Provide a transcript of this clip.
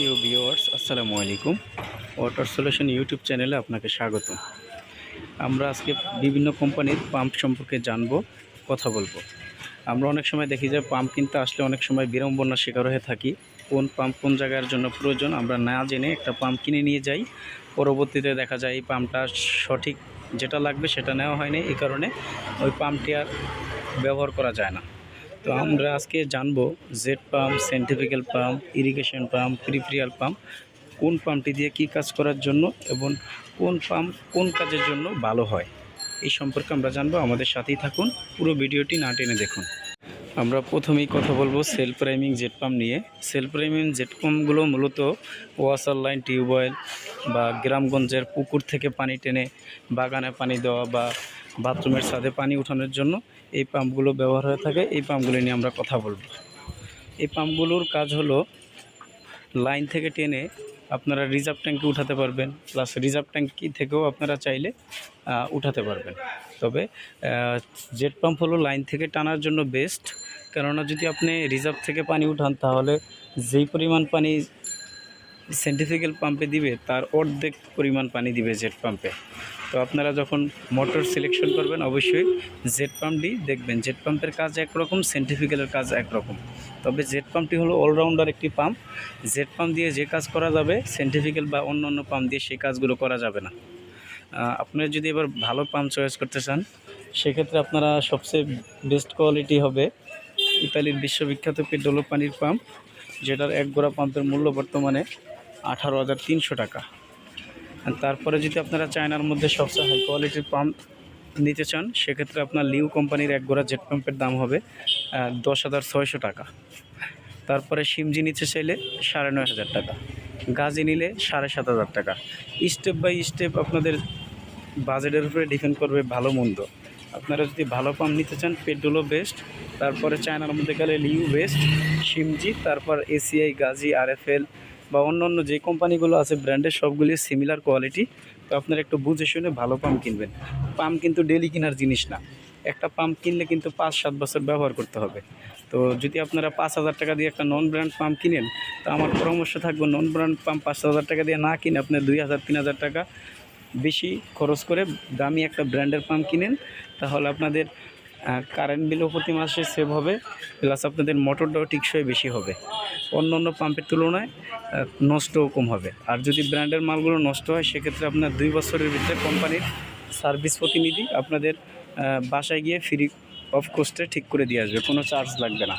প্রিয় ভিউয়ার্স, আসসালামু আলাইকুম। ওয়াটার সলিউশন ইউটিউব চ্যানেলে আপনাকে স্বাগত আমরা আজকে বিভিন্ন কোম্পানির পাম্প সম্পর্কে জানব, কথা বলব। আমরা অনেক সময় দেখি যে পাম্প কিনতে আসলে অনেক সময় বিড়ম্বনার শিকার হয়ে থাকি। কোন পাম্প কোন জায়গার জন্য প্রয়োজন আমরা না জেনে একটা পাম্প কিনে নিয়ে যাই। পরবর্তীতে দেখা যায় এই পাম্পটা সঠিক যেটা লাগবে সেটা নেওয়া হয়নি। এই কারণে ওই পাম্পটি আর ব্যবহার করা যায় না। তো আমরা আজকে জানব jet pump centrifugal pump irrigation pump peripheral pump কোন পাম্পটি দিয়ে কি কাজ করার জন্য এবং কোন পাম্প কোন কাজের জন্য ভালো হয়। এই সম্পর্কে আমরা জানব। আমাদের সাথেই থাকুন। পুরো ভিডিওটি না টেনে দেখুন। আমরা প্রথমেই কথা বলব সেল প্রাইমিং জেট পাম্প নিয়ে। সেল প্রাইমিং জেট পাম্পগুলো মূলত ওয়াশার লাইন টিউবওয়েল বা গ্রামগঞ্জের পুকুর থেকে পানি টেনে বাগানে পানি দেওয়া বা বাথরুমের ছাদে পানি উঠানোর জন্য এই পাম্পগুলো ব্যবহার হয়ে থাকে। এই পাম্পগুলো নিয়ে আমরা কথা বলব। এই পাম্পগুলোর কাজ হলো লাইন থেকে টেনে আপনারা রিজার্ভ ট্যাঙ্কে উঠাতে পারবেন প্লাস রিজার্ভ ট্যাঙ্কি থেকেও আপনারা চাইলে উঠাতে পারবেন। তবে জেট পাম্প হলো লাইন থেকে টানার জন্য বেস্ট কেননা যদি আপনি রিজার্ভ থেকে পানি উঠান, তাহলে যেই পরিমাণ পানি সেন্টিফিক্যাল পাম্পে দিবে, তার অর্ধেক পরিমাণ পানি দিবে জেট পাম্পে তো আপনারা যখন মোটর সিলেকশন করবেন, অবশ্যই জেট পাম্পটি দেখবেন। জেট পাম্পের কাজ একরকম সেন্টিফিক্যালের কাজ একরকম। তবে জেট পাম্পটি হলো অলরাউন্ডার একটি পাম্প জেট পাম্প দিয়ে যে কাজ করা যাবে সেন্টিফিক্যাল বা অন্য অন্য পাম্প দিয়ে সেই কাজগুলো করা যাবে না। আপনারা যদি এবার ভালো পাম্প চয়েস করতে চান, সেক্ষেত্রে আপনারা সবচেয়ে বেস্ট কোয়ালিটি হবে ইতালির বিশ্ববিখ্যাত পেট্রোলো পানির পাম্প যেটার এক গোড়া পাম্পের মূল্য বর্তমানে আঠারো হাজার তিনশো টাকা। তারপরে যদি আপনারা চায়নার মধ্যে সবচেয়ে হাই কোয়ালিটির পাম্প নিতে চান, সেক্ষেত্রে আপনার লিউ কোম্পানির এক গোড়া জেট পাম্পের দাম হবে দশ হাজার ছয়শো টাকা। তারপরে সিমজি নিতে চাইলে সাড়ে নয় হাজার টাকা। গাজি নিলে সাড়ে সাত হাজার টাকা। স্টেপ বাই স্টেপ আপনাদের বাজেটের উপরে ডিপেন্ড করবে ভালো মন্দ। আপনারা যদি ভালো পাম্প নিতে চান, পেট্রোলও বেস্ট তারপরে চায়নার মধ্যে গেলে লিউ বেস্ট সিমজি, তারপর এসিআই গাজি আরএফএল বা অন্য অন্য যে কোম্পানিগুলো আছে, ব্র্যান্ডের সবগুলি সিমিলার কোয়ালিটি তো আপনারা একটু বুঝে শুনে ভালো পাম্প কিনবেন। পাম্প কিন্তু ডেলি কেনার জিনিস না। একটা পাম্প কিনলে কিন্তু পাঁচ সাত বছর ব্যবহার করতে হবে। তো যদি আপনারা পাঁচ হাজার টাকা দিয়ে একটা নন ব্র্যান্ড পাম্প কিনেন, তো আমার পরামর্শ থাকবে নন ব্র্যান্ড পাম্প পাঁচ হাজার টাকা দিয়ে না কিনে আপনার দুই হাজার, তিন হাজার টাকা বেশি খরচ করে দামি একটা ব্র্যান্ডের পাম্প কিনেন। তাহলে আপনাদের কারেন্ট বিলও প্রতি মাসে সেভ হবে প্লাস আপনাদের মোটরটাও টিকসই বেশি হবে। অন্য অন্য পাম্পের তুলনায় নষ্ট নষ্টও কম হবে। আর যদি ব্র্যান্ডের মালগুলো নষ্ট হয়, সেক্ষেত্রে আপনার দুই বছরের ভিতরে কোম্পানির সার্ভিস প্রতিনিধি আপনাদের বাসায় গিয়ে ফ্রি অফ কস্টে ঠিক করে দিয়ে আসবে, কোনো চার্জ লাগবে না।